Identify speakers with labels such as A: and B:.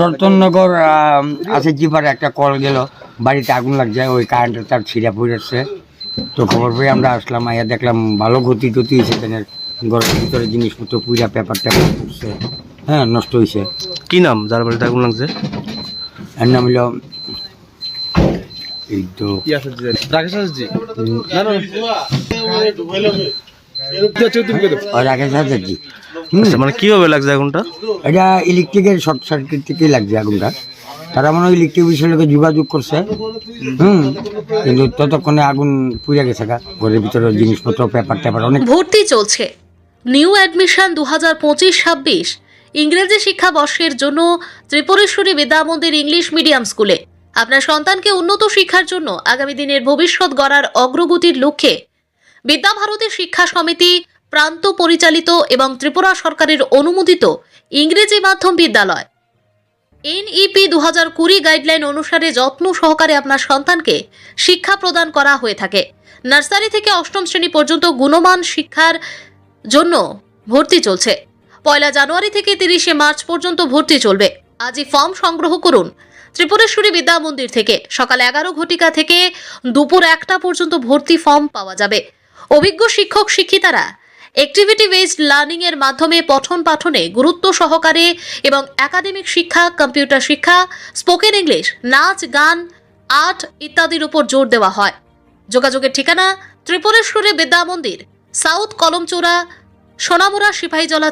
A: রতনগর আছে জিপারে একটা কল গেল, বাড়িতে আগুন লাগছে, ওই কারেন্টের তার ছিঁড়া পড়েছে। তো খবর পেয়ে আমরা আসলাম আইয়া দেখলাম ভালো গতি টতি হয়েছে ঘরের ভিতরে জিনিসপত্র পুজা পেপার টেপার হ্যাঁ নষ্ট হয়েছে
B: কি নাম? যার বাড়িতে আগুন লাগছে?
A: এর নাম হলো এই তো
B: রাকেশ জি
A: রাকেশ হাজারজি
B: আচ্ছা, মানে কীভাবে লাগছে আগুনটা?
A: এটা ইলেকট্রিকের শর্ট সার্কিট থেকেই লাগছে আগুনটা। তারা মনে হয় ইলেকট্রিক বিষয়ের লোকে যোগাযোগ করছে। হুম। কিন্তু ততক্ষণে আগুন পুড়ে গেছে ঘরের ভিতরে জিনিসপত্র পেপার ট্যাপার অনেক।
C: ভর্তি চলছে। নিউ অ্যাডমিশন দু হাজার পঁচিশ ছাব্বিশ। ইংরেজি শিক্ষাবর্ষের জন্য ত্রিপুরেশ্বরী বিদ্যামন্দির ইংলিশ মিডিয়াম স্কুলে। আপনার সন্তানকে উন্নত শিক্ষার জন্য আগামী দিনের ভবিষ্যৎ গড়ার অগ্রগতির লক্ষ্যে বিদ্যাভারতী শিক্ষা সমিতি প্রান্ত পরিচালিত এবং ত্রিপুরা সরকারের অনুমোদিত ইংরেজি মাধ্যম বিদ্যালয়। এনইপি দু হাজার কুড়ি গাইডলাইন অনুসারে যত্ন সহকারে আপনার সন্তানকে শিক্ষা প্রদান করা হয়ে থাকে। নার্সারি থেকে অষ্টম শ্রেণি পর্যন্ত গুণমান শিক্ষার জন্য ভর্তি চলছে। পয়লা জানুয়ারি থেকে তিরিশে মার্চ পর্যন্ত ভর্তি চলবে। আজই ফর্ম সংগ্রহ করুন। ত্রিপুরেশ্বরী বিদ্যা মন্দির থেকে সকাল এগারো ঘটিকা থেকে দুপুর একটা পর্যন্ত ভর্তি ফর্ম পাওয়া যাবে। অভিজ্ঞ শিক্ষক শিক্ষিতারা অ্যাক্টিভিটি বেসড লার্নিং এর মাধ্যমে পঠন পাঠনে গুরুত্ব সহকারে এবং একাডেমিক শিক্ষা কম্পিউটার শিক্ষা স্পোকেন ইংলিশ নাচ, গান আর্ট ইত্যাদির উপর জোর দেওয়া হয়। যোগাযোগের ঠিকানা ত্রিপুরেশ্বরী বিদ্যা মন্দির, সাউথ কলমচোরা, সোনামুড়া, সিপাহীজলা